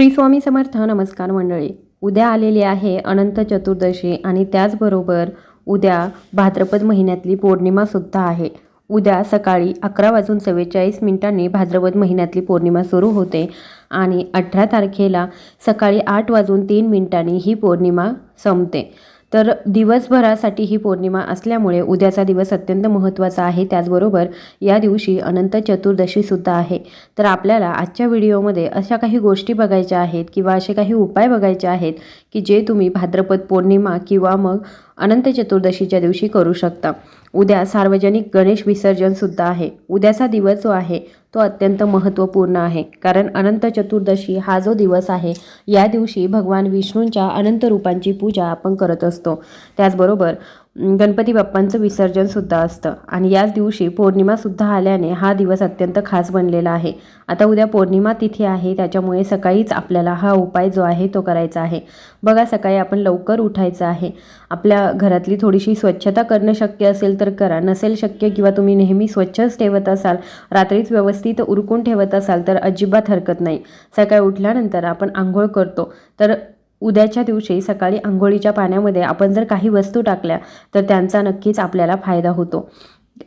श्री स्वामी समर्थ नमस्कार मंडळी. उद्या आलेली आहे अनंत चतुर्दशी आणि त्याचबरोबर उद्या भाद्रपद महिन्यातली पौर्णिमासुद्धा आहे. उद्या सकाळी अकरा वाजून चव्वेचाळीस मिनिटांनी भाद्रपद महिन्यातली पौर्णिमा सुरू होते आणि अठरा तारखेला सकाळी आठ वाजून तीन मिनिटांनी ही पौर्णिमा संपते. तर दिवसभरासाठी ही पौर्णिमा असल्यामुळे उद्याचा दिवस अत्यंत महत्त्वाचा आहे. त्याचबरोबर या दिवशी अनंत चतुर्दशीसुद्धा आहे. तर आपल्याला आजच्या व्हिडिओमध्ये अशा काही गोष्टी बघायच्या आहेत किंवा असे काही उपाय बघायचे आहेत की जे तुम्ही भाद्रपद पौर्णिमा किंवा मग अनंत चतुर्दशीच्या दिवशी करू शकता. उद्या सार्वजनिक गणेश विसर्जनसुद्धा आहे. उद्याचा दिवस जो आहे तो अत्यंत महत्त्वपूर्ण आहे. कारण अनंत चतुर्दशी हा जो दिवस आहे या दिवशी भगवान विष्णूंच्या अनंत रूपांची पूजा आपण करत असतो. त्याचबरोबर गणपती बाप्पांचं विसर्जनसुद्धा असतं. आणि याच दिवशी पौर्णिमासुद्धा आल्याने हा दिवस अत्यंत खास बनलेला आहे. आता उद्या पौर्णिमा तिथी आहे त्याच्यामुळे सकाळीच आपल्याला हा उपाय जो आहे तो करायचा आहे. बघा सकाळी आपण लवकर उठायचं आहे. आपल्या घरातली थोडीशी स्वच्छता करणं शक्य असेल तर करा. नसेल शक्य किंवा तुम्ही नेहमी स्वच्छच ठेवत असाल रात्रीच व्यवस्थित उरकून ठेवत असाल तर अजिबात हरकत नाही. सकाळी उठल्यानंतर आपण आंघोळ करतो. तर उद्याच्या दिवशी सकाळी आंघोळीच्या पाण्यामध्ये आपण जर काही वस्तू टाकल्या तर त्यांचा नक्कीच आपल्याला फायदा होतो.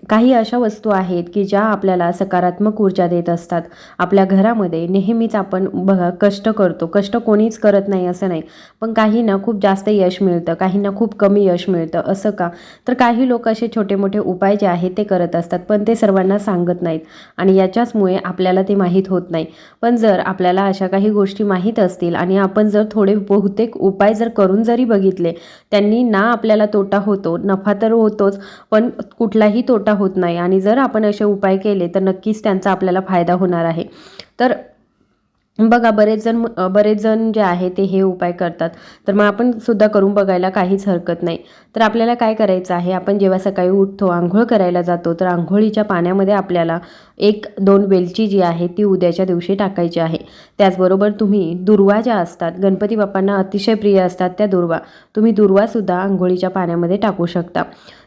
काही अशा वस्तू आहेत की ज्या आपल्याला सकारात्मक ऊर्जा देत असतात. आपल्या घरामध्ये नेहमीच आपण बघा कष्ट करतो. कष्ट कोणीच करत नाही असं नाही. पण काहींना खूप जास्त यश मिळतं. काहींना खूप कमी यश मिळतं. असं का? तर काही लोक असे छोटे मोठे उपाय जे आहेत ते करत असतात पण ते सर्वांना सांगत नाहीत. आणि याच्याचमुळे आपल्याला ते माहीत होत नाही. पण जर आपल्याला अशा काही गोष्टी माहीत असतील आणि आपण जर थोडे बहुतेक उपाय जर करून जरी बघितले त्यांनी ना आपल्याला तोटा होतो नफा तर होतोच पण कुठलाही तोटा होत नाही. आणि जर आपण असे उपाय केले तर नक्कीच त्यांचा आपल्याला फायदा होणार आहे. तर बघा बरेच जण बरेच जण जे आहे ते हे उपाय करतात. तर मग आपण सुद्धा करून बघायला काहीच हरकत नाही. तर आपल्याला काय करायचं आहे? आपण जेव्हा सकाळी उठतो आंघोळ करायला जातो तर आंघोळीच्या पाण्यामध्ये आपल्याला एक दोन वेलची जी आहे ती उद्याच्या दिवशी टाकायची आहे. त्याचबरोबर तुम्ही दुर्वा ज्या असतात गणपती बाप्पांना अतिशय प्रिय असतात त्या दुर्वा तुम्ही दुर्वासुद्धा आंघोळीच्या पाण्यामध्ये टाकू शकता.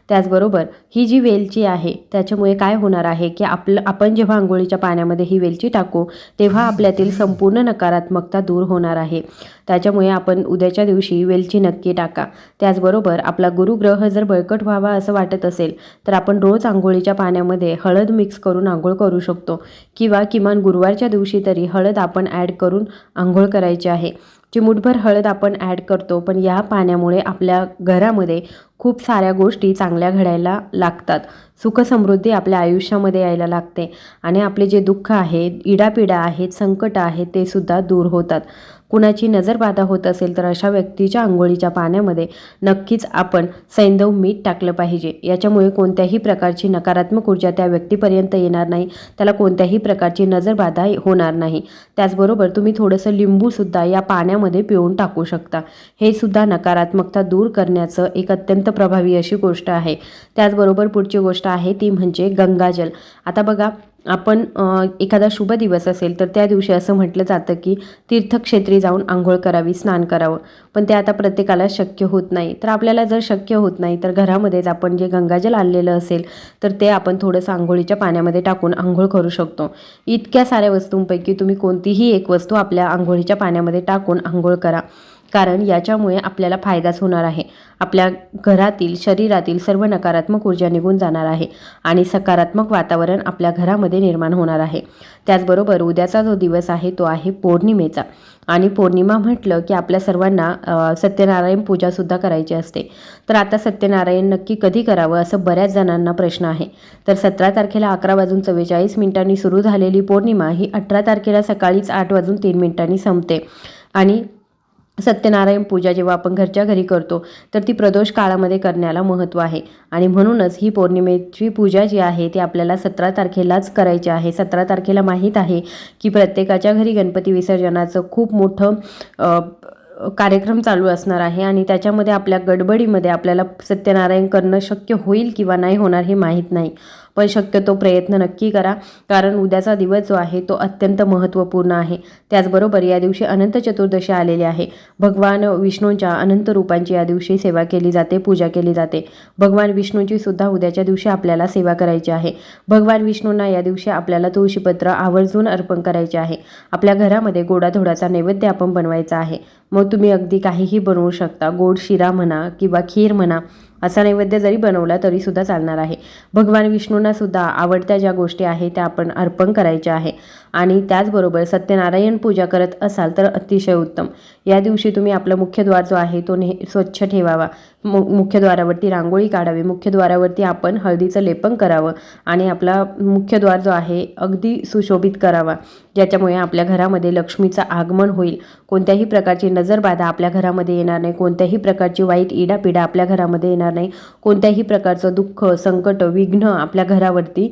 त्याचबरोबर ही जी वेलची आहे त्याच्यामुळे काय होणार आहे की आपलं आपण जेव्हा आंघोळीच्या पाण्यामध्ये ही वेलची टाकू तेव्हा आपल्यातील संपूर्ण नकारात्मकता दूर होणार आहे. त्याच्यामुळे आपण उद्याच्या दिवशी वेलची नक्की टाका. त्याचबरोबर आपला गुरुग्रह जर बळकट व्हावा असं वाटत असेल तर आपण रोज आंघोळीच्या पाण्यामध्ये हळद मिक्स करून आंघोळ करू शकतो. किंवा किमान गुरुवारच्या दिवशी तरी हळद आपण ॲड करून आंघोळ करायची आहे. चिमूटभर हळद आपण ॲड करतो पण या पाण्यामुळे आपल्या घरामध्ये खूप साऱ्या गोष्टी चांगल्या घडायला लागतात. सुखसमृद्धी आपल्या आयुष्यामध्ये यायला लागते. आणि आपले जे दुःख आहेत इडापिडा आहेत संकट आहेत ते सुद्धा दूर होतात. कुणाची नजरबाधा होत असेल तर अशा व्यक्तीच्या आंघोळीच्या पाण्यामध्ये नक्कीच आपण सैंदव मीठ टाकलं पाहिजे. याच्यामुळे कोणत्याही प्रकारची नकारात्मक ऊर्जा त्या व्यक्तीपर्यंत येणार नाही. त्याला कोणत्याही प्रकारची नजरबाधा होणार नाही. त्याचबरोबर तुम्ही थोडंसं लिंबूसुद्धा या पाण्यामध्ये पिळून टाकू शकता. हे सुद्धा नकारात्मकता दूर करण्याचं एक अत्यंत प्रभावी अशी गोष्ट आहे. त्याचबरोबर पुढची गोष्ट आहे ती म्हणजे गंगाजल. आता बघा आपण एखादा शुभ दिवस असेल तर त्या दिवशी असं म्हटलं जातं की तीर्थक्षेत्री जाऊन आंघोळ करावी स्नान करावं. पण ते आता प्रत्येकाला शक्य होत नाही. तर आपल्याला जर शक्य होत नाही तर घरामध्येच आपण जे गंगाजल आणलेलं असेल तर ते आपण थोडंसं आंघोळीच्या पाण्यामध्ये टाकून आंघोळ करू शकतो. इतक्या साऱ्या वस्तूंपैकी तुम्ही कोणतीही एक वस्तू आपल्या आंघोळीच्या पाण्यामध्ये टाकून आंघोळ करा. कारण याच्यामुळे आपल्याला फायदाच होणार आहे. आपल्या घरातील शरीरातील सर्व नकारात्मक ऊर्जा निघून जाणार आहे आणि सकारात्मक वातावरण आपल्या घरामध्ये निर्माण होणार आहे. त्याचबरोबर उद्याचा जो दिवस आहे तो आहे पौर्णिमेचा. आणि पौर्णिमा म्हटलं की आपल्या सर्वांना सत्यनारायण पूजासुद्धा करायची असते. तर आता सत्यनारायण नक्की कधी करावं असं बऱ्याच जणांना प्रश्न आहे. तर सतरा तारखेला अकरा वाजून चव्वेचाळीस मिनिटांनी सुरू झालेली पौर्णिमा ही अठरा तारखेला सकाळीच आठ वाजून तीन मिनिटांनी संपते. आणि सत्यनारायण पूजा जेव्हा आपण घरच्या घरी करतो तर ती प्रदोष काळामध्ये करण्याला महत्त्व आहे. आणि म्हणूनच ही पौर्णिमेची पूजा जी आहे ती आपल्याला सतरा तारखेलाच करायची आहे. सतरा तारखेला माहीत आहे की प्रत्येकाच्या घरी गणपती विसर्जनाचं खूप मोठं कार्यक्रम चालू असणार आहे आणि त्याच्यामध्ये आपल्या गडबडीमध्ये आपल्याला सत्यनारायण करणं शक्य होईल किंवा नाही होणार हे माहीत नाही. पण शक्यतो प्रयत्न नक्की करा. कारण उद्याचा दिवस जो आहे तो अत्यंत महत्त्वपूर्ण आहे. त्याचबरोबर या दिवशी अनंत चतुर्दशी आलेली आहे. भगवान विष्णूंच्या अनंत रूपांची या दिवशी सेवा केली जाते पूजा केली जाते. भगवान विष्णूची सुद्धा उद्याच्या दिवशी आपल्याला सेवा करायची आहे. भगवान विष्णूंना या दिवशी आपल्याला तुळशीपत्र आवर्जून अर्पण करायचे आहे. आपल्या घरामध्ये गोडाधोडाचा नैवेद्य आपण बनवायचा आहे. मग तुम्ही अगदी काहीही बनवू शकता. गोड शिरा म्हणा किंवा खीर म्हणा. असा नैवेद्य जरी बनवला तरी सुद्धा चालणार आहे. भगवान विष्णूंना सुद्धा आवडत्या ज्या गोष्टी आहेत त्या आपण अर्पण करायच्या आहे. आणि त्याचबरोबर सत्यनारायण पूजा करत असाल तर अतिशय उत्तम. या दिवशी तुम्ही आपलं मुख्यद्वार जो आहे तो नेह स्वच्छ ठेवावा. मु मुख्यद्वारावरती रांगोळी काढावी. मुख्यद्वारावरती आपण हळदीचं लेपन करावं आणि आपला मुख्यद्वार जो आहे अगदी सुशोभित करावा. ज्याच्यामुळे आपल्या घरामध्ये लक्ष्मीचं आगमन होईल. कोणत्याही प्रकारची नजरबाधा आपल्या घरामध्ये येणार नाही. कोणत्याही प्रकारची वाईट इडापिडा आपल्या घरामध्ये येणार नाही. कोणत्याही प्रकारचं दुःख संकट विघ्न आपल्या घरावरती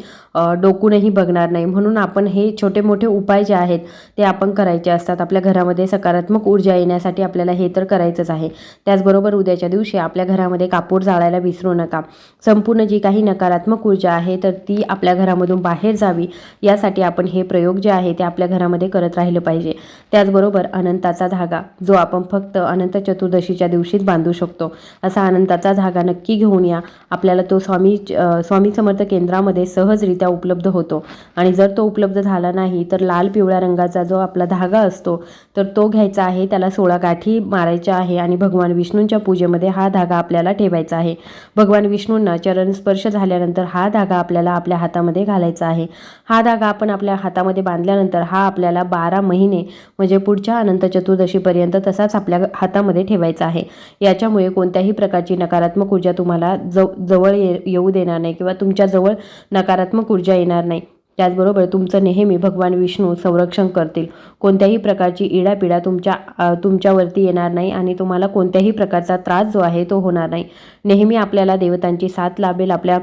डोकूनही बघणार नाही. म्हणून आपण हे छोटे मोठे उपाय जे आहेत ते आपण करायचे असतात. आपल्या घरामध्ये सकारात्मक ऊर्जा येण्यासाठी आपल्याला हे तर करायचंच आहे. त्याचबरोबर उद्याच्या दिवशी आपल्या घरामध्ये कापूर जाळायला विसरू नका. संपूर्ण जी काही नकारात्मक ऊर्जा आहे तर ती आपल्या घरामधून बाहेर जावी. यासाठी आपण हे प्रयोग जे आहे ते आपल्या घरामध्ये करत राहिलं पाहिजे. त्याचबरोबर अनंताचा धागा जो आपण फक्त अनंत चतुर्दशीच्या दिवशीच बांधू शकतो. असा अनंताचा धागा नक्की घेऊन या. आपल्याला तो स्वामी स्वामी समर्थ केंद्रामध्ये सहजरित्या उपलब्ध होतो. आणि जर तो उपलब्ध झाला नाही तर लाल पिवळ्या रंगाचा जो आपला धागा असतो तर तो घ्यायचा आहे त्याला सोळा गाठी मारायच्या आहे. आणि भगवान विष्णूंच्या पूजेमध्ये हा धागा धागा आपल्याला ठेवायचा आहे. भगवान विष्णूंना चरण स्पर्श झाल्यानंतर हा धागा आपल्याला आपल्या हातामध्ये घालायचा आहे. हा धागा आपण आपल्या हातामध्ये बांधल्यानंतर हा आपल्याला बारा महिने म्हणजे पुढच्या अनंत चतुर्दशीपर्यंत तसाच आपल्या हातामध्ये ठेवायचा आहे. याच्यामुळे कोणत्याही प्रकारची नकारात्मक ऊर्जा तुम्हाला जव जवळ ये येऊ देणार नाही किंवा तुमच्याजवळ नकारात्मक ऊर्जा येणार नाही. त्याचबरोबर तुमचं नेहमी भगवान विष्णू संरक्षण करतील. कोणत्याही प्रकारची इडापिडा तुमच्या तुमच्यावरती येणार नाही आणि तुम्हाला कोणत्याही प्रकारचा त्रास जो आहे तो होणार नाही. नेहमी आपल्याला देवतांची साथ लाभेल. आपल्या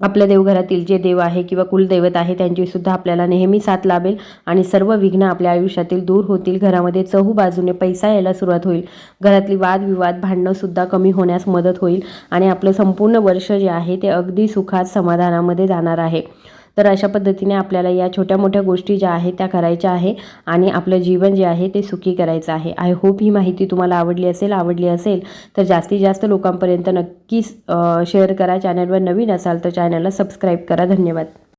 आपल्या देवघरातील जे देव आहे किंवा कुलदैवत आहे त्यांचीसुद्धा आपल्याला नेहमी साथ लाभेल आणि सर्व विघ्न आपल्या आयुष्यातील दूर होतील. घरामध्ये चहू बाजूने पैसा यायला सुरुवात होईल. घरातली वादविवाद भांडणंसुद्धा कमी होण्यास मदत होईल आणि आपलं संपूर्ण वर्ष जे आहे ते अगदी सुखात समाधानामध्ये जाणार आहे. तर अशा पद्धतीने आपल्याला या छोट्या मोठ्या गोष्टी ज्या आहेत त्या करायच्या आहे आणि आपलं जीवन जे आहे ते सुखी करायचं आहे. आय होप ही माहिती तुम्हाला आवडली असेल आवडली असेल तर जास्तीत जास्त लोकांपर्यंत नक्कीच शेअर करा. चॅनलवर नवीन असाल तर चॅनलला सबस्क्राईब करा. धन्यवाद.